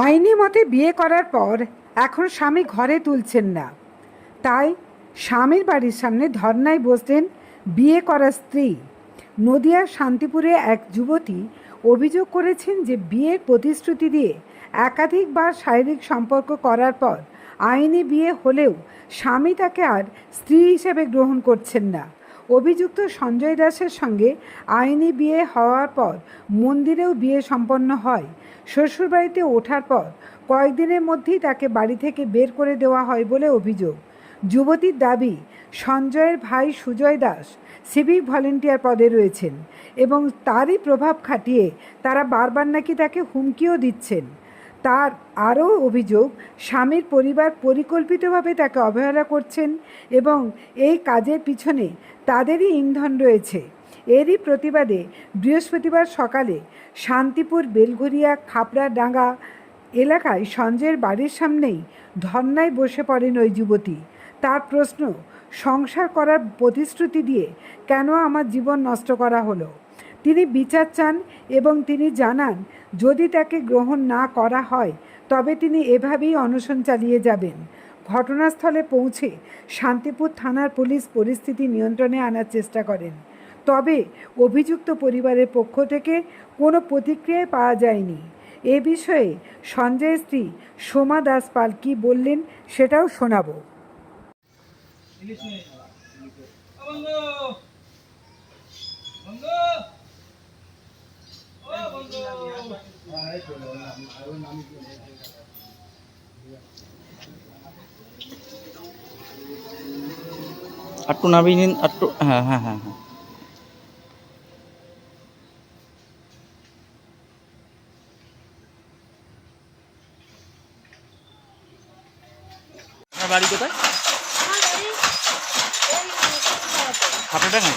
আইনি মতে বিয়ে করার পর এখন স্বামী ঘরে তুলছেন না। তাই স্বামীর বাড়ির সামনে ধর্নায় বসলেন বিয়ে করা স্ত্রী। নদিয়ার শান্তিপুরে এক যুবতী অভিযোগ করেছেন যে বিয়ের প্রতিশ্রুতি দিয়ে একাধিকবার শারীরিক সম্পর্ক করার পর আইনি বিয়ে হলেও স্বামী তাকে আর স্ত্রী হিসেবে গ্রহণ করছেন না। অভিযুক্ত সঞ্জয় দাসের সঙ্গে আইনি বিয়ে হওয়ার পর মন্দিরেও বিয়ে সম্পন্ন হয়। শ্বশুরবাড়িতে ওঠার পর কয়েকদিনের মধ্যেই তাকে বাড়ি থেকে বের করে দেওয়া হয় বলে অভিযোগ। যুবতীর দাবি, সঞ্জয়ের ভাই সুজয় দাস সিভিক ভলেন্টিয়ার পদে রয়েছেন এবং তারই প্রভাব খাটিয়ে তারা বারবার নাকি তাকে হুমকিও দিচ্ছেন। তার আরও অভিযোগ, স্বামীর পরিবার পরিকল্পিতভাবে তাকে অবহেলা করছেন এবং এই কাজের পিছনে তাদেরই ইন্ধন রয়েছে। এরই প্রতিবাদে বৃহস্পতিবার সকালে শান্তিপুর, বেলঘরিয়া, খাপড়াডাঙ্গা এলাকায় সঞ্জয়ের বাড়ির সামনেই ধর্নায় বসে পড়েন ওই যুবতী। তার প্রশ্ন, সংসার করার প্রতিশ্রুতি দিয়ে কেন আমার জীবন নষ্ট করা হলো? তিনি বিচার চান এবং তিনি জানান, যদি তাকে গ্রহণ না করা হয়, তবে তিনি এভাবেই অনশন চালিয়ে যাবেন। ঘটনাস্থলে পৌঁছে শান্তিপুর থানার পুলিশ পরিস্থিতি নিয়ন্ত্রণে আনার চেষ্টা করেন। তবে অভিযুক্ত পরিবারের পক্ষ থেকে কোনো প্রতিক্রিয়া পাওয়া যায়নি। এ বিষয়ে সঞ্জয়ের স্ত্রী সোমা দাস পাল কী বললেন সেটাও শোনাবো। বন্ধু আটটু নামিয়ে নিন আটটু হ্যাঁ হ্যাঁ হ্যাঁ হ্যাঁ। বাড়ি কোথায়? আপনারটা নেই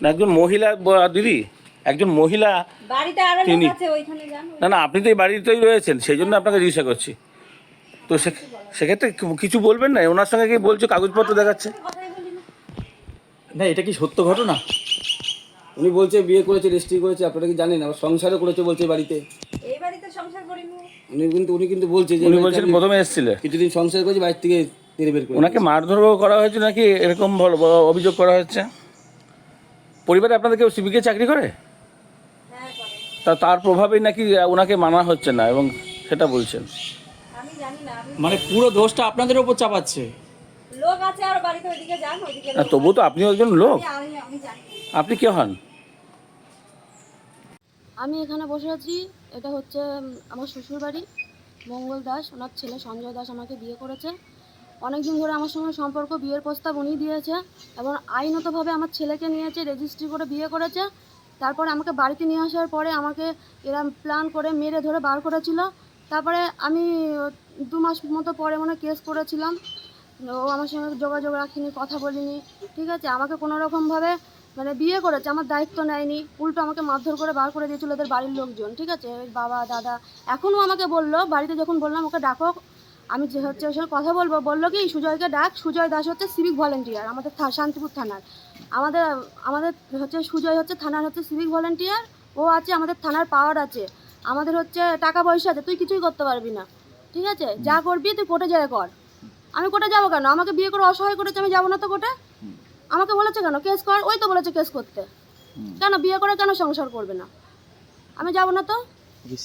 না, একজন মহিলা দিদি একজন মহিলা তিনি- না না আপনি তো এই বাড়িতেই রয়েছেন সেই জন্য আপনাকে জিজ্ঞাসা করছি। তো সে সেক্ষেত্রে কিছু বলবেন না? ওনার সঙ্গে কি বলছো কাগজপত্র দেখাচ্ছে? না এটা কি সত্য ঘটনা? উনি বলছে বিয়ে করেছে রেজিস্ট্রি করেছে আপনারা কি জানেন? আবার সংসারও করেছে বলছে বাড়িতে। উনি কিন্তু উনি কিন্তু বলছে যে উনি বলছেন প্রথমে এসেছিলে। কিছুদিন সংসার করেছি বাইরে থেকে তেরে বের করে ওনাকে মারধর করা হয়েছে নাকি? এরকম বল- অভিযোগ করা হচ্ছে পরিবারে আপনাদের কেউ সিভিকে চাকরি করে? হ্যাঁ তা তার প্রভাবেই নাকি ওনাকে মানা হচ্ছে না এবং সেটা বলছেন। আমি জানি না আমি মানে পুরো দোষটা আপনাদের উপর চাপাচ্ছে? লোক আছে আর বাড়িতে ওইদিকে যান ওইদিকে না তো আপনিও একজন লোক। আছে। আমি আমি জানি আপনি কে হন? আমি এখানে বসে আছি এটা হচ্ছে আমার শ্বশুরবাড়ি, মঙ্গল দাস, ওনার ছেলে সঞ্জয় দাস আমাকে বিয়ে করেছে। অনেক দিন ধরে আমার সঙ্গে সম্পর্ক, বিয়ের প্রস্তাব উনি দিয়েছে এবং আইনতভাবে আমার ছেলেকে নিয়েছে রেজিস্ট্রি করে বিয়ে করেছে। তারপরে আমাকে বাড়িতে নিয়ে আসার পরে আমাকে এরা প্ল্যান করে মেরে ধরে বার করেছিল। তারপরে আমি দু মাস মতো পরে মনে কেস করেছিলাম। ও আমার সঙ্গে যোগাযোগ রাখিনি, কথা বলিনি। ঠিক আছে, আমাকে কোনো রকমভাবে মানে বিয়ে করেছে, আমার দায়িত্ব নেয়নি, উল্টো আমাকে মারধর করে বার করে দিয়েছিল ওদের বাড়ির লোকজন, ঠিক আছে? বাবা, দাদা, এখনও আমাকে বলল, বাড়িতে যখন বললাম ওকে ডাকো, আমি যে হচ্ছে ওর সঙ্গে কথা বলব, বলল কি, সুজয়কে ডাক, সুজয় দাস হচ্ছে সিভিক ভলেন্টিয়ার আমাদের শান্তিপুর থানার। আমাদের আমাদের হচ্ছে সুজয় হচ্ছে থানার হচ্ছে সিভিক ভলেন্টিয়ার ও আছে, আমাদের থানার পাওয়ার আছে। আমাদের হচ্ছে টাকা পয়সা আছে, তুই কিছুই করতে পারবি না, ঠিক আছে? যা করবি তুই কোর্টে যায় কর। আমি কোর্টে যাব কেন? আমাকে বিয়ে করে অসহায় করেছে, আমি যাব না তো কোর্টে? আমাকে বলেছে কেন? কেস কর ওই তো বলেছে কেস করতে। কেন? বিয়ে করে কেন সংসার করবে না? আমি যাব না তো?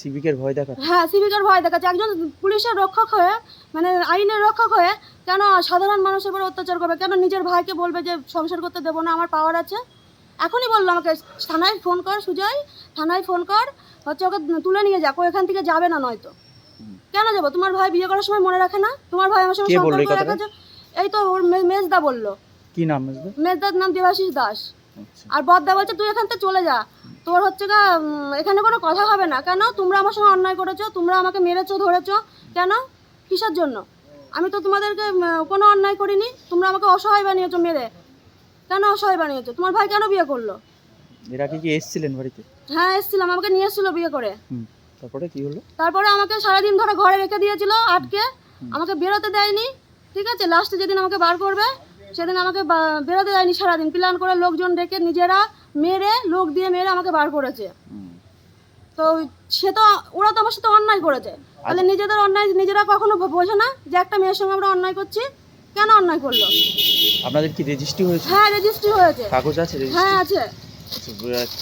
সিভিকের ভয় দেখা হ্যাঁ সিভিকের ভয় দেখাচ্ছে। একজন পুলিশের রক্ষক হয়ে মানে আইনের রক্ষক হয়ে কেন সাধারণ মানুষের উপর অত্যাচার করবে? কেন নিজের ভাইকে বলবে যে সংসার করতে দেবো না? আমার পাওয়ার আছে। এখনই বলল আমাকে থানায় ফোন কর সুজয় থানায় ফোন কর হচ্ছে ওকে তুলে নিয়ে যাক। ও এখান থেকে যাবে না নয়তো। কেন যাব? তোমার ভাই বিয়ে করার সময় মনে রাখে না? তোমার ভাই আমার সঙ্গে সম্পর্ক রাখা এই তো ওর মেজদা বলল। কি নাম মেজদা মেজদার নাম দেবাশিস দাস। আচ্ছা। আর বদ্দা বলছে তুই এখান থেকে চলে যা। তোর হচ্ছে গা এখানে কোনো কথা হবে না। কেন? তোমরা আমার সঙ্গে অন্যায় করেছ তোমরা আমাকে মেরেছো ধরেছো। কেন? কিসের জন্য? আমি তো তোমাদেরকে কোনো অন্যায় করিনি। তোমরা আমাকে অসহায় বানিয়েছো মেরে। কেন অসহায় বানিয়েছো? তোমার ভাই কেন বিয়ে করল? এর আগে কি এসেছিলেন বাড়িতে? হ্যাঁ এসেছিলাম। আমাকে নিয়ে এসেছিল বিয়ে করে। তারপরে কি হলো? তারপরে আমাকে সারাদিন ধরে ঘরে রেখে দিয়েছিল আটকে। আমাকে বেরোতে দেয়নি। ঠিক আছে? লাস্টে যেদিন আমাকে বার করবে সেদিন আমাকে বেরোতে যায়নি সারাদিন। প্ল্যান করে লোকজন ডেকে নিজেরা মেরে লোক দিয়ে মেরে আমাকে বার করেছে। তো সে তো ওরা তো আমার সাথে অন্যায় করেছে। তাহলে নিজেদের অন্যায় নিজেরা কখনো বোঝে না যে একটা মেয়ের সঙ্গে আমরা অন্যায় করছি? কেন অন্যায় করল? আপনাদের কি রেজিস্ট্রি হয়েছে? হ্যাঁ রেজিস্ট্রি হয়েছে। কাগজ আছে হ্যাঁ আছে।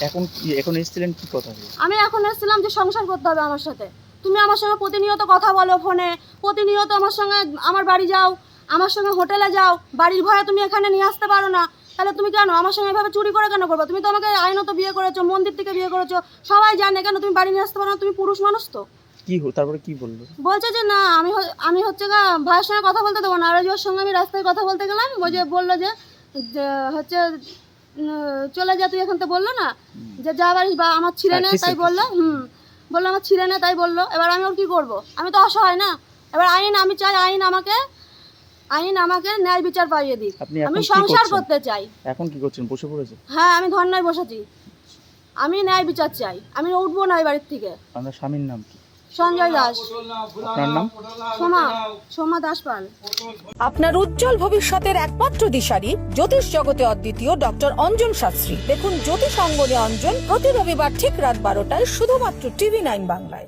এখন এখন এসেছিলেন কি কথা আমি এখন এসেছিলাম যে সংসার করতে হবে আমার সাথে। তুমি আমার সঙ্গে প্রতিনিয়ত কথা বলো ফোনে। প্রতিনিয়ত আমার সঙ্গে আমার বাড়ি যাও। আমার সঙ্গে হোটেলে যাও বাড়ির ভয়ে তুমি এখানে নিয়ে আসতে পারো না। তাহলে তুমি কেন? আমার সঙ্গে এভাবে চুরি করে কেন করব? তুমি তো আমাকে আইনত বিয়ে করেছ মন্দির থেকে বিয়ে করেছ সবাই জানে কেন তুমি বাড়ি নিয়ে আসতে পারো না তুমি পুরুষ মানুষ তো। কি তারপরে কি বলল? বলছে যে না আমি আমি হচ্ছে ভাইয়ের সঙ্গে কথা বলতে দেবো না। আর ওর সঙ্গে আমি রাস্তায় কথা বলতে গেলাম ওই যে বলল যে হচ্ছে চলে যা তুই এখান থেকে বলল না? যে যা বাড়ি বা আমার ছিঁড়ে হ্যাঁ, তাই বলল হুম। বলল আমার ছিঁড়ে নে তাই বলল এবার আমি ওর কি করব? আমি তো অসহায় না। এবার আইন আমি চাই আইন আমাকে আইন আমাকে ন্যায় বিচার পাইয়ে দিক। আপনি এখন আমি কি সংসার করছেন? করতে চাই। এখন কি করছেন? বসে পড়েছে হ্যাঁ আমি ধর্নায় বসেছি। আমি ন্যায় বিচার চাই। আমি উঠবো না এই বাড়ির থেকে। আপনার স্বামীর নাম কি? সঞ্জয় দাস। আপনার নাম? সোমা সোমা দাসপাল। আপনার উজ্জ্বল ভবিষ্যতের একমাত্র দিশারি জ্যোতিষ জগতে অদ্বিতীয় ডক্টর অঞ্জন শাস্ত্রী। দেখুন জ্যোতিষ অঙ্গনে অঞ্জন প্রতি রবিবার ঠিক রাত বারোটায় শুধুমাত্র টিভি নাইন বাংলায়।